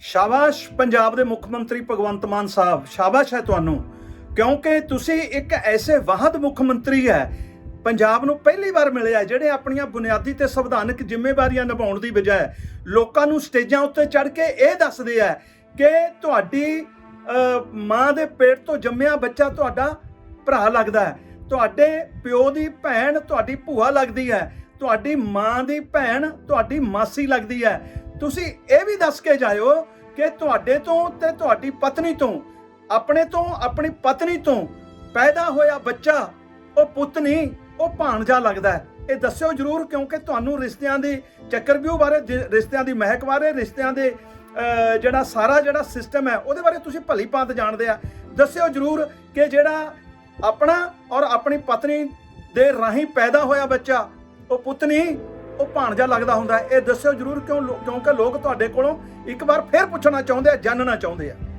ਸ਼ਾਬਾਸ਼, ਪੰਜਾਬ ਦੇ ਮੁੱਖ ਮੰਤਰੀ ਭਗਵੰਤ ਮਾਨ ਸਾਹਿਬ। ਸ਼ਾਬਾਸ਼ ਹੈ ਤੁਹਾਨੂੰ, ਕਿਉਂਕਿ ਤੁਸੀਂ ਇੱਕ ਐਸੇ ਵਾਹਦ ਮੁੱਖ ਮੰਤਰੀ ਹੈ, ਪੰਜਾਬ ਨੂੰ ਪਹਿਲੀ ਵਾਰ ਮਿਲਿਆ, ਜਿਹੜੇ ਆਪਣੀਆਂ ਬੁਨਿਆਦੀ ਤੇ ਸੰਵਿਧਾਨਕ ਜ਼ਿੰਮੇਵਾਰੀਆਂ ਨਿਭਾਉਣ ਦੀ ਬਜਾਏ ਲੋਕਾਂ ਨੂੰ ਸਟੇਜਾਂ ਉੱਤੇ ਚੜ੍ਹ ਕੇ ਇਹ ਦੱਸਦੇ ਆ ਕਿ ਤੁਹਾਡੀ ਮਾਂ ਦੇ ਪੇਟ ਤੋਂ ਜੰਮਿਆ ਬੱਚਾ ਤੁਹਾਡਾ ਭਰਾ ਲੱਗਦਾ ਹੈ। ਤੁਹਾਡੇ ਪਿਓ ਦੀ ਭੈਣ ਤੁਹਾਡੀ ਭੂਆ ਲੱਗਦੀ ਹੈ, ਤੁਹਾਡੀ ਮਾਂ ਦੀ ਭੈਣ ਤੁਹਾਡੀ ਮਾਸੀ ਲੱਗਦੀ ਹੈ। ਤੁਸੀਂ ਇਹ ਵੀ ਦੱਸ ਕੇ ਜਾਇਓ ਕਿ ਤੁਹਾਡੇ ਤੋਂ ਤੇ ਤੁਹਾਡੀ ਪਤਨੀ ਤੋਂ, ਆਪਣੇ ਤੋਂ, ਆਪਣੀ ਪਤਨੀ ਤੋਂ ਪੈਦਾ ਹੋਇਆ ਬੱਚਾ, ਉਹ ਪੁੱਤ ਨਹੀਂ, ਉਹ ਭਾਣਜਾ ਲੱਗਦਾ ਹੈ। ਇਹ ਦੱਸਿਓ ਜਰੂਰ ਕਿਉਂਕਿ ਤੁਹਾਨੂੰ ਰਿਸ਼ਤਿਆਂ ਦੀ ਚੱਕਰਵਿਊਹ ਬਾਰੇ ਰਿਸ਼ਤਿਆਂ ਦੀ ਮਹਿਕ ਬਾਰੇ, ਰਿਸ਼ਤਿਆਂ ਦੇ ਜਿਹੜਾ ਸਾਰਾ ਜਿਹੜਾ ਸਿਸਟਮ ਹੈ, ਉਹਦੇ ਬਾਰੇ ਤੁਸੀਂ ਭਲੀ ਭਾਂਤ ਜਾਣਦੇ ਆ। ਦੱਸਿਓ ਜਰੂਰ ਕਿ ਜਿਹੜਾ ਆਪਣਾ ਔਰ ਆਪਣੀ ਪਤਨੀ ਦੇ ਰਾਹੀਂ ਪੈਦਾ ਹੋਇਆ ਬੱਚਾ, ਉਹ ਪੁੱਤ ਨਹੀਂ ਉਹ ਭਾਣਜਾ ਲੱਗਦਾ ਹੁੰਦਾ ਇਹ ਦੱਸਿਓ ਜਰੂਰ ਕਿਉਂ ਲੋ- ਕਿਉਂਕਿ ਲੋਕ ਤੁਹਾਡੇ ਕੋਲੋਂ ਇੱਕ ਵਾਰ ਫੇਰ ਪੁੱਛਣਾ ਚਾਹੁੰਦੇ ਆ ਜਾਣਨਾ ਚਾਹੁੰਦੇ ਆ।